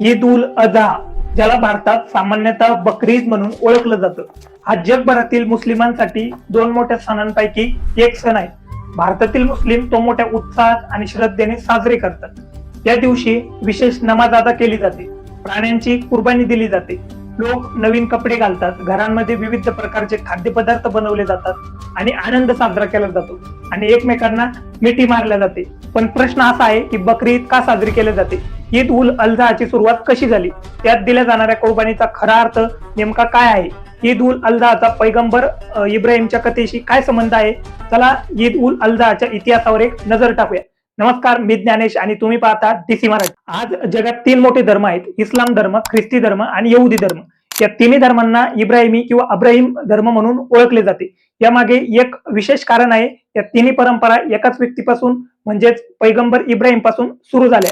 ईद उल अजहा ज्याला भारतात सामान्यतः बकरी ईद म्हणून ओळखलं जातं. हा जगभरातील मुस्लिमांसाठी दोन मोठ्या सणांपैकी एक सण आहे. भारतातील मुस्लिम तो मोठ्या उत्साहात आणि श्रद्धेने साजरे करतात. या दिवशी विशेष नमाज अदा केली जाते. प्राण्यांची कुर्बानी दिली जाते. लोक नवीन कपडे घालतात. घरांमध्ये विविध प्रकारचे खाद्यपदार्थ बनवले जातात आणि आनंद साजरा केला जातो आणि एकमेकांना मिठी मारल्या जाते. पण प्रश्न असा आहे की बकरी ईद का साजरी केली जाते? ईद उल अल्झाची सुरुवात कशी झाली? त्यात दिल्या जाणाऱ्या कौबानीचा खरा अर्थ नेमका काय आहे? ईद उल अल्झाचा पैगंबर इब्राहिमच्या कथेशी काय संबंध आहे? चला ईद उल अल्झाच्या इतिहासावर एक नजर टाकूया. नमस्कार मी ज्ञानेश आणि तुम्ही पाहता डीसी मराठी. आज जगात तीन मोठे धर्म आहेत. इस्लाम धर्म ख्रिस्ती धर्म आणि यहुदी धर्म. या तिन्ही धर्मांना इब्राहिमी किंवा अब्राहिम धर्म म्हणून ओळखले जाते. यामागे एक विशेष कारण आहे या तिन्ही परंपरा एकाच व्यक्तीपासून म्हणजेच पैगंबर इब्राहिमपासून सुरू झाल्या.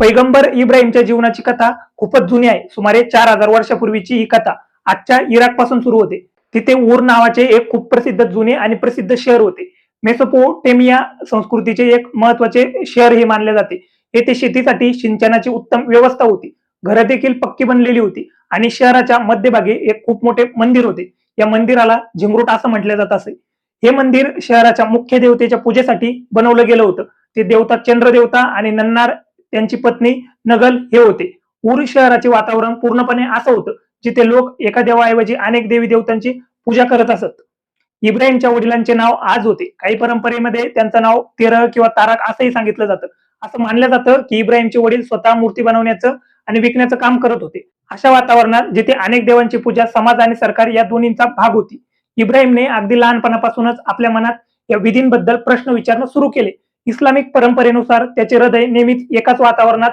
पैगंबर इब्राहिमच्या जीवनाची कथा खूपच जुनी आहे. सुमारे चार हजार वर्षापूर्वीची ही कथा आजच्या इराकपासून सुरू होते. तिथे ऊर नावाचे एक खूप प्रसिद्ध जुने आणि प्रसिद्ध शहर होते. मेसोपोटेमिया संस्कृतीचे एक महत्त्वाचे शहर हे मानले जाते. येथे शेतीसाठी सिंचनाची उत्तम व्यवस्था होती. घर देखील पक्की बनलेली होती आणि शहराच्या मध्यभागी एक खूप मोठे मंदिर होते. या मंदिराला झिंगरूट असं म्हटलं जात असे. हे मंदिर शहराच्या मुख्य देवतेच्या पूजेसाठी बनवलं गेलं होतं. ते देवता चंद्रदेवता आणि नन्नार त्यांची पत्नी नगल हे होते. उरी शहराचे वातावरण पूर्णपणे असं होतं जिथे लोक एका देवाऐवजी अनेक देवी देवतांची पूजा करत असत. इब्राहिमच्या वडिलांचे नाव आज होते. काही परंपरेमध्ये त्यांचं नाव तेरह किंवा तारक असंही सांगितलं जातं. असं मानलं जातं की इब्राहिमचे वडील स्वतः मूर्ती बनवण्याचं आणि विकण्याचं काम करत होते. अशा वातावरणात जिथे अनेक देवांची पूजा समाज आणि सरकार या दोन्हींचा भाग होती. इब्राहिमने अगदी लहानपणापासूनच आपल्या मनात या विधींबद्दल प्रश्न विचारणं सुरू केले. इस्लामिक परंपरेनुसार त्याचे हृदय नेहमीच एकाच वातावरणात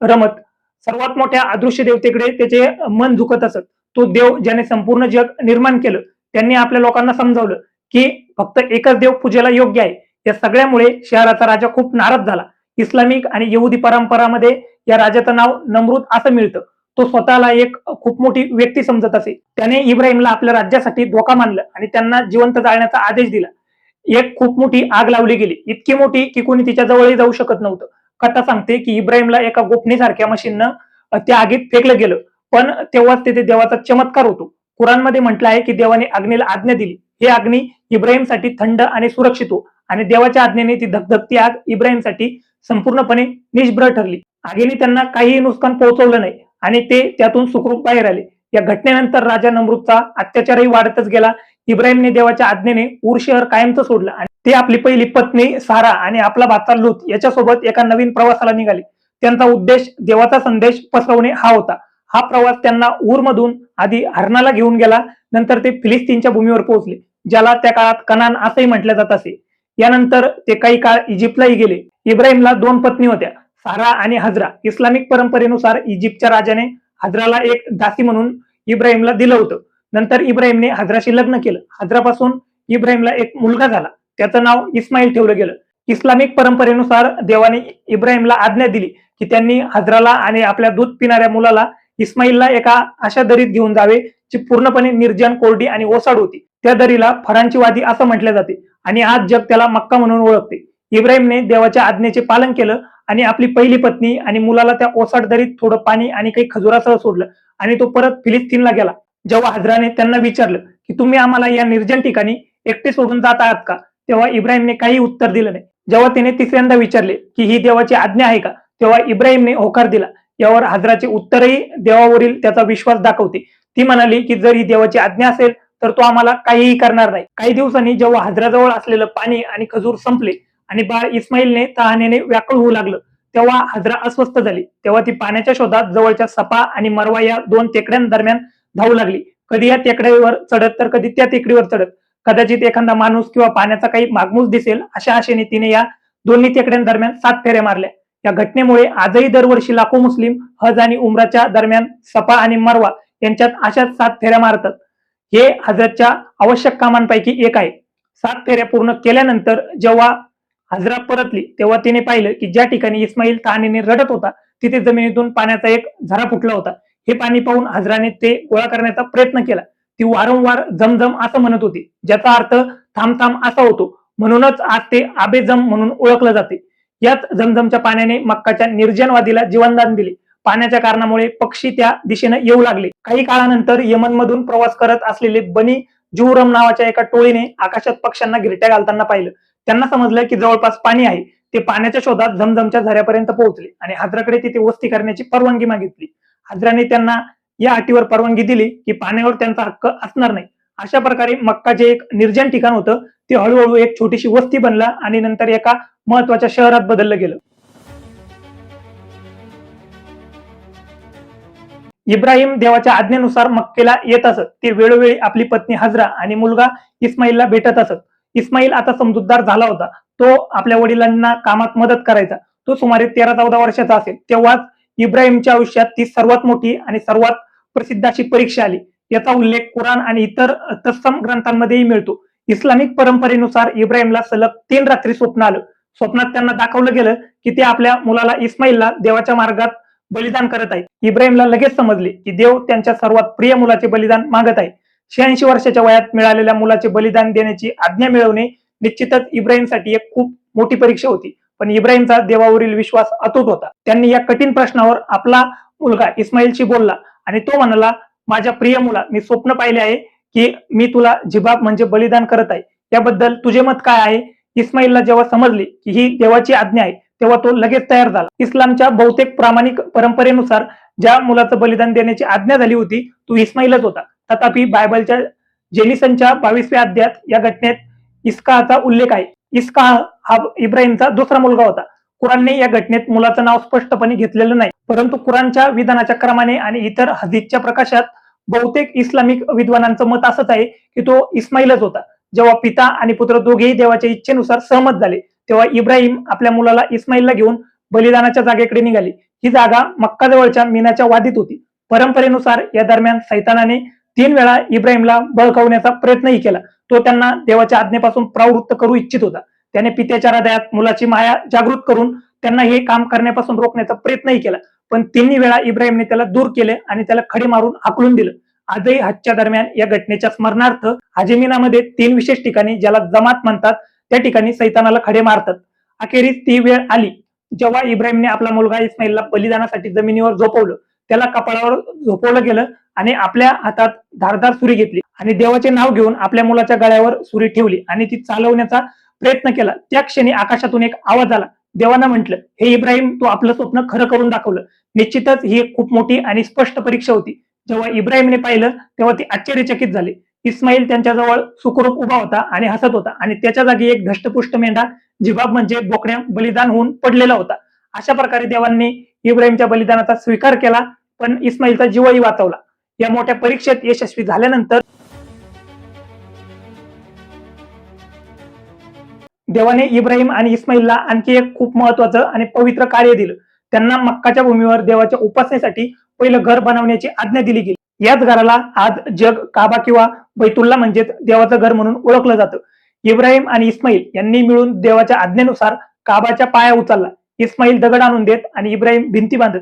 रमत. सर्वात मोठ्या अदृश्य देवतेकडे त्याचे मन झुकत असत. तो देव ज्याने संपूर्ण जग निर्माण केलं त्यांनी आपल्या लोकांना समजावलं की फक्त एकच देव पूजेला योग्य आहे. या सगळ्यामुळे शहराचा राजा खूप नाराज झाला. इस्लामिक आणि यहुदी परंपरामध्ये या राजाचं नाव नमृत असं मिळतं. तो स्वतःला एक खूप मोठी व्यक्ती समजत असे. त्याने इब्राहिमला आपल्या राज्यासाठी धोका मानलं आणि त्यांना जिवंत जाळण्याचा आदेश दिला. एक खूप मोठी आग लावली गेली. इतकी मोठी की कोणी तिच्या जवळही जाऊ शकत नव्हतं. कथा सांगते की इब्राहिमला एका गोपणीसारख्या मशीननं त्या आगीत फेकलं गेलं. पण तेव्हाच तिथे देवाचा चमत्कार होतो. कुराणमध्ये म्हटलं आहे की देवाने अग्नीला आज्ञा दिली. हे अग्नी इब्राहिमसाठी थंड आणि सुरक्षित हो. आणि देवाच्या आज्ञेने ती धगधगती आग इब्राहिमसाठी संपूर्णपणे निष्भ्र ठरली. आगीने त्यांना काहीही नुकसान पोहोचवलं नाही. आणि ते त्यातून सुखरूप बाहेर आले. या घटनेनंतर राजा नमरूदचा अत्याचारही वाढतच गेला. इब्राहिमने देवाच्या आज्ञेने ऊर शहर कायमचं सोडलं आणि ते आपली पहिली पत्नी सारा आणि आपला भाता लूत याच्यासोबत एका नवीन प्रवासाला निघाले. त्यांचा उद्देश देवाचा संदेश पसरवणे हा होता. हा प्रवास त्यांना ऊरमधून आधी हरणाला घेऊन गेला. नंतर ते फिलिस्तीनच्या भूमीवर पोहोचले ज्याला त्या काळात कनान असंही म्हटलं जात असे. यानंतर ते काही काळ इजिप्तलाही गेले. इब्राहिमला दोन पत्नी होत्या सारा आणि हजरा. इस्लामिक परंपरेनुसार इजिप्तच्या राजाने हजराला एक दासी म्हणून इब्राहिमला दिलं होतं. नंतर इब्राहिमने हजराशी लग्न केलं. हजरापासून इब्राहिमला एक मुलगा झाला. त्याचं नाव इस्माईल ठेवलं गेलं. इस्लामिक परंपरेनुसार देवाने इब्राहिमला आज्ञा दिली की त्यांनी हजराला आणि आपल्या दूध पिणाऱ्या मुलाला इस्माईलला एका अशा दरीत घेऊन जावे जी पूर्णपणे निर्जन कोरडी आणि ओसाड होती. त्या दरीला फरांची वादी असं म्हटलं जाते आणि आज जग त्याला मक्का म्हणून ओळखते. इब्राहिमने देवाच्या आज्ञेचे पालन केलं आणि आपली पहिली पत्नी आणि मुलाला त्या ओसाट दरीत थोडं पाणी आणि काही खजुरासह सोडलं. आणि तो परत फिलिस्तीनला गेला. जेव्हा हजराने त्यांना विचारलं की तुम्ही आम्हाला या निर्जन ठिकाणी एकटे सोडून जात आहात का? तेव्हा इब्राहिमने काही उत्तर दिलं नाही. जेव्हा तिने तिसऱ्यांदा विचारले की ही देवाची आज्ञा आहे का? तेव्हा इब्राहिमने होकार दिला. यावर हजराचे उत्तरही देवावरील त्याचा विश्वास दाखवते. ती म्हणाली की जर ही देवाची आज्ञा असेल तर तो आम्हाला काहीही करणार नाही. काही दिवसांनी जेव्हा हजराजवळ असलेलं पाणी आणि खजूर संपले आणि बाळ इस्माईलने तहानेने व्याकुळ होऊ लागलं. तेव्हा हजरा अस्वस्थ झाली. तेव्हा ती पाण्याच्या शोधात जवळच्या सपा आणि मरवा या दोन टेकड्यांदरम्यान धावू लागली. कधी या टेकड्यावर चढत तर कधी त्या टेकडीवर चढत. कदाचित एखादा माणूस किंवा पाण्याचा काही मागमूस दिसेल अशा आशेने तिने या दोन्ही टेकड्यांदरम्यान सात फेऱ्या मारल्या. या घटनेमुळे आजही दरवर्षी लाखो मुस्लिम हज आणि उमराच्या दरम्यान सपा आणि मरवा यांच्यात अशाच सात फेऱ्या मारतात. हे हजरतच्या आवश्यक कामांपैकी एक आहे. सात फेऱ्या पूर्ण केल्यानंतर जेव्हा हजरा परतली तेव्हा तिने पाहिलं की ज्या ठिकाणी इस्माईल तहानेने रडत होता तिथे जमिनीतून पाण्याचा एक झरा फुटला होता. हे पाणी पाहून हजराने ते गोळा करण्याचा प्रयत्न केला. ती वारंवार जमजम असं म्हणत होती ज्याचा अर्थ थांब थांब असा होतो. म्हणूनच आज ते आबेजम म्हणून ओळखलं जाते. याच जमजमच्या पाण्याने मक्काच्या निर्जनवादीला जीवनदान दिले. पाण्याच्या कारणामुळे पक्षी त्या दिशेने येऊ लागले. काही काळानंतर यमनमधून प्रवास करत असलेले बनी जुहरम नावाच्या एका टोळीने आकाशात पक्ष्यांना गिरट्या घालताना पाहिलं. त्यांना समजलं की जवळपास पाणी आहे ते पाण्याच्या शोधात झमझमच्या झऱ्यापर्यंत पोहोचले आणि हाजराकडे तिथे वस्ती करण्याची परवानगी मागितली. हाजराने त्यांना या अटीवर परवानगी दिली की पाण्यावर त्यांचा हक्क असणार नाही. अशा प्रकारे मक्का जे एक निर्जन ठिकाण होतं ते हळूहळू एक छोटीशी वस्ती बनला आणि नंतर एका महत्त्वाच्या शहरात बदललं गेलं. इब्राहिम देवाच्या आज्ञेनुसार मक्केला येत असत. ते वेळोवेळी आपली पत्नी हजरा आणि मुलगा इस्माईलला भेटत असत. इस्माईल आता समजूतदार झाला होता. तो आपल्या वडिलांना कामात मदत करायचा. तो सुमारे तेरा चौदा वर्षाचा असेल. तेव्हाच इब्राहिमच्या आयुष्यात ती सर्वात मोठी आणि सर्वात प्रसिद्ध अशी परीक्षा आली. याचा उल्लेख कुराण आणि इतर तत्सम ग्रंथांमध्येही मिळतो. इस्लामिक परंपरेनुसार इब्राहिमला सलग तीन रात्री स्वप्न आलं. स्वप्नात त्यांना दाखवलं गेलं की ते आपल्या मुलाला इस्माईलला देवाच्या मार्गात बलिदान करत आहे इब्राहिमला लगेच समजले की देव त्यांच्या सर्वात प्रिय मुलाचे बलिदान मागत आहे. शहाऐंशी वर्षाच्या वयात मिळालेल्या मुलाचे बलिदान देण्याची आज्ञा मिळवणे निश्चितच इब्राहिमसाठी एक खूप मोठी परीक्षा होती. पण इब्राहिमचा देवावरील विश्वास अतूट होता. त्यांनी या कठीण प्रश्नावर आपला मुलगा इस्माईलशी बोलला आणि तो म्हणाला माझ्या प्रिय मुला मी स्वप्न पाहिले आहे की मी तुला जिबाब म्हणजे बलिदान करत आहे. याबद्दल तुझे मत काय आहे? इस्माईलला जेव्हा समजले की ही देवाची आज्ञा आहे तेव्हा तो लगेच तयार झाला. इस्लामच्या बहुतेक प्रामाणिक परंपरेनुसार ज्या मुलाचं बलिदान देण्याची आज्ञा झाली होती तो इस्माईलच होता. तथापि बायबलच्या जेनिसनच्या बावीसव्या अध्यात या घटनेत इस्काचा उल्लेख आहे. इस्का हा इब्राहिमचा दुसरा मुलगा होता. कुराणने या घटनेत मुलाचं नाव स्पष्टपणे घेतलेलं नाही. परंतु कुराणच्या विधानाच्या क्रमाने आणि इतर हदीसच्या प्रकाशात बहुतेक इस्लामिक विद्वानांचं मत असंच आहे की तो इस्माईलच होता. जेव्हा पिता आणि पुत्र दोघेही देवाच्या इच्छेनुसार सहमत झाले तेव्हा इब्राहिम आपल्या मुलाला इस्माईलला घेऊन बलिदानाच्या जागेकडे निघाली. ही जागा मक्काजवळच्या मीनाच्या वादीत होती. परंपरेनुसार या दरम्यान सैतानाने तीन वेळा इब्राहिमला बळकावण्याचा प्रयत्नही केला. तो त्यांना देवाच्या आज्ञेपासून प्रवृत्त करू इच्छित होता. त्याने पित्याच्या हृदयात मुलाची माया जागृत करून त्यांना हे काम करण्यापासून रोखण्याचा प्रयत्नही केला. पण तिन्ही वेळा इब्राहिमने त्याला दूर केले आणि त्याला खडे मारून आकलून दिलं. आजही हजच्या दरम्यान या घटनेच्या स्मरणार्थ हाजेमिनामध्ये तीन विशेष ठिकाणी ज्याला जमात म्हणतात त्या ठिकाणी सैतानाला खडे मारतात. अखेरीस ती वेळ आली. जेव्हा इब्राहिमने आपला मुलगा इस्माईलला बलिदानासाठी जमिनीवर झोपवलं त्याला कपाळावर झोपवलं गेलं आणि आपल्या हातात धारदार सुरी घेतली आणि देवाचे नाव घेऊन आपल्या मुलाच्या गळ्यावर सुरी ठेवली आणि ती चालवण्याचा प्रयत्न केला. त्या क्षणी आकाशातून एक आवाज आला. देवानं म्हटलं हे इब्राहिम तू आपलं स्वप्न खरं करून दाखवलं. निश्चितच ही एक खूप मोठी आणि स्पष्ट परीक्षा होती. जेव्हा इब्राहिमने पाहिलं तेव्हा ती आश्चर्यचकित झाली. इस्माईल त्यांच्याजवळ सुखरूप उभा होता आणि हसत होता आणि त्याच्या जागी एक धष्टपुष्ट मेंढा जिबाब म्हणजे बोकड्या बलिदान होऊन पडलेला होता. अशा प्रकारे देवांनी इब्राहिमच्या बलिदानाचा स्वीकार केला पण इस्माईलचा जीवही वाचवला. या मोठ्या परीक्षेत यशस्वी झाल्यानंतर देवाने इब्राहिम आणि इस्माईलला आणखी एक खूप महत्वाचं आणि पवित्र कार्य दिलं. त्यांना मक्काच्या भूमीवर देवाच्या उपासनेसाठी पहिलं घर बनवण्याची आज्ञा दिली गेली. याच घराला आज जग काबा किंवा बैतुल्ला म्हणजेच देवाचं घर म्हणून ओळखलं जातं. इब्राहिम आणि इस्माईल यांनी मिळून देवाच्या आज्ञेनुसार काबाच्या पाया उचलला. इस्माईल दगड आणून देत आणि इब्राहिम भिंती बांधत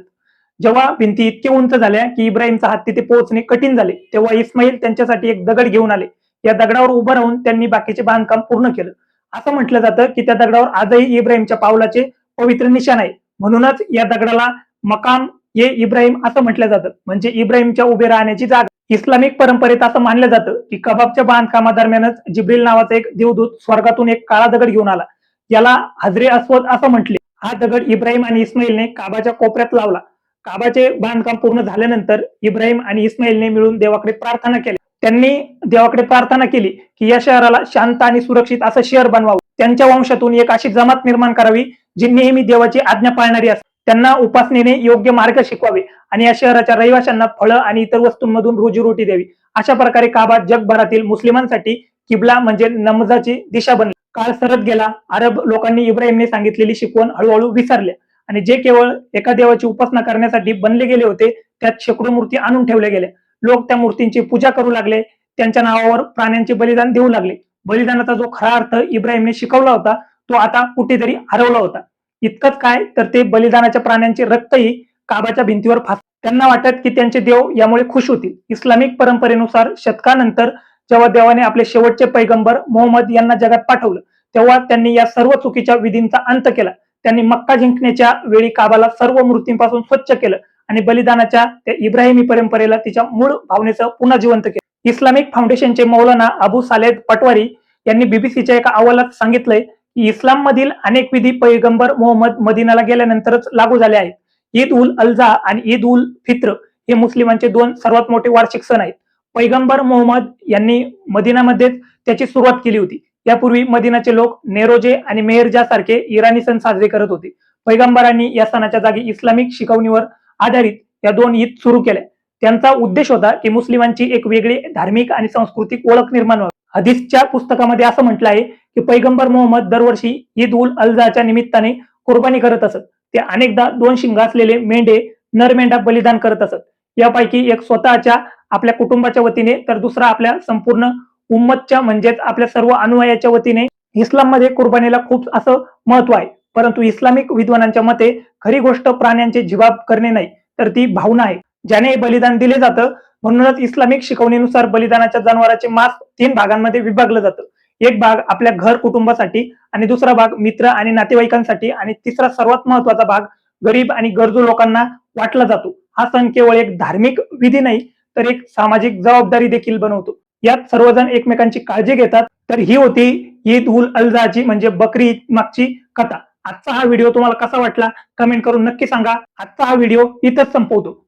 जेव्हा भिंती इतके उंच झाल्या की इब्राहिमचा हात तिथे पोहोचणे कठीण झाले तेव्हा इस्माईल त्यांच्यासाठी एक दगड घेऊन आले. या दगडावर उभं राहून त्यांनी बाकीचे बांधकाम पूर्ण केलं. असं म्हटलं जातं की त्या दगडावर आजही इब्राहिमच्या पावलाचे पवित्र निशाण आहे. म्हणूनच या दगडाला मकाम ये इब्राहिम असं म्हटलं जातं. म्हणजे इब्राहिमच्या उभे राहण्याची जागा. इस्लामिक परंपरेत असं मानलं जातं की कबाबच्या बांधकामादरम्यानच जिब्रिल नावाचा एक देवदूत स्वर्गातून एक काळा दगड घेऊन आला. याला हजरे अस्वद असं म्हटले. हा दगड इब्राहिम आणि इस्माईलने काबाच्या कोपऱ्यात लावला. काबाचे बांधकाम पूर्ण झाल्यानंतर इब्राहिम आणि इस्माईलने मिळून देवाकडे प्रार्थना केली. त्यांनी देवाकडे प्रार्थना केली की या शहराला शांत आणि सुरक्षित असं शहर बनवावं. त्यांच्या वंशातून एक अशी जमात निर्माण करावी जी नेहमी देवाची आज्ञा पाळणारी असते त्यांना उपासनेने योग्य मार्ग शिकवावे आणि या शहराच्या रहिवाशांना फळं आणि इतर वस्तूंमधून रोजीरोटी द्यावी. अशा प्रकारे काबा जगभरातील मुस्लिमांसाठी किबला म्हणजे नमजाची दिशा बनली. काळ सरत गेला अरब लोकांनी इब्राहिमने सांगितलेली शिकवण हळूहळू विसरल्या. आणि जे केवळ एका देवाची उपासना करण्यासाठी बनले गेले होते त्यात शेकडो मूर्ती आणून ठेवल्या गेल्या. लोक त्या मूर्तींची पूजा करू लागले त्यांच्या नावावर प्राण्यांचे बलिदान देऊ लागले. बलिदानाचा जो खरा अर्थ इब्राहिमने शिकवला होता तो आता कुठेतरी हरवला होता. इतकंच काय तर ते बलिदानाच्या प्राण्यांचे रक्तही काबाच्या भिंतीवर फास त्यांना वाटत की त्यांचे देव यामुळे खुश होतील. इस्लामिक परंपरेनुसार शतकानंतर जेव्हा देवाने आपले शेवटचे पैगंबर मोहम्मद यांना जगात पाठवलं तेव्हा त्यांनी या सर्व चुकीच्या विधींचा अंत केला. त्यांनी मक्का जिंकण्याच्या वेळी काबाला सर्व मृत्यूंपासून स्वच्छ केलं आणि बलिदानाच्या त्या इब्राहिमी परंपरेला तिच्या मूळ भावनेचं पुन्हा जिवंत केलं. इस्लामिक फाउंडेशनचे मौलाना अबू सालेद पटवारी यांनी बीबीसीच्या एका अहवालात सांगितलंय की इस्लाम मधील अनेक विधी पैगंबर मोहम्मद मदिनाला गेल्यानंतरच लागू झाले आहेत. ईद उल अल्झा आणि ईद उल फित्र हे मुस्लिमांचे दोन सर्वात मोठे वार्षिक सण आहेत. पैगंबर मोहम्मद यांनी मदिनामध्येच त्याची सुरुवात केली होती. यापूर्वी मदिनाचे लोक नेरोजे आणि मेहरजा सारखे इराणी सण साजरे करत होते. पैगंबरांनी या सणाच्या जागी इस्लामिक शिकवणीवर आधारित या दोन ईद सुरू केल्या. त्यांचा उद्देश होता की मुस्लिमांची एक वेगळी धार्मिक आणि सांस्कृतिक ओळख निर्माण व्हावी. हदीसच्या पुस्तकामध्ये असं म्हटलं आहे की पैगंबर मोहम्मद दरवर्षी ईद उल अल्जाच्या निमित्ताने कुर्बानी करत असत. ते अनेकदा दोन शिंग असलेले मेंढे नरमेंढा बलिदान करत असत. यापैकी एक स्वतःच्या आपल्या कुटुंबाच्या वतीने तर दुसरा आपल्या संपूर्ण उम्मतच्या म्हणजेच आपल्या सर्व अनुयायाच्या वतीने इस्लाममध्ये कुर्बानीला खूप असं महत्त्व आहे. परंतु इस्लामिक विद्वानांच्या मते खरी गोष्ट प्राण्यांचे जिवाब करणे नाही तर ती भावना आहे. ज्याने बलिदान दिले जातं म्हणूनच इस्लामिक शिकवणीनुसार बलिदानाच्या जनावरांचे मांस तीन भागांमध्ये विभागलं जातं. एक भाग आपल्या घर कुटुंबासाठी आणि दुसरा भाग मित्र आणि नातेवाईकांसाठी आणि तिसरा सर्वात महत्त्वाचा भाग गरीब आणि गरजू लोकांना वाटला जातो. हा सण केवळ एक धार्मिक विधी नाही तर एक सामाजिक जबाबदारी देखील बनवतो. यात सर्वजण एकमेकांची काळजी घेतात. तर ही होती ईद उल अल्झाची म्हणजे बकरी ईद मागची कथा. आजचा हा व्हिडिओ तुम्हाला कसा वाटला? कमेंट करून नक्की सांगा. आजचा हा व्हिडिओ इथंच संपवतो.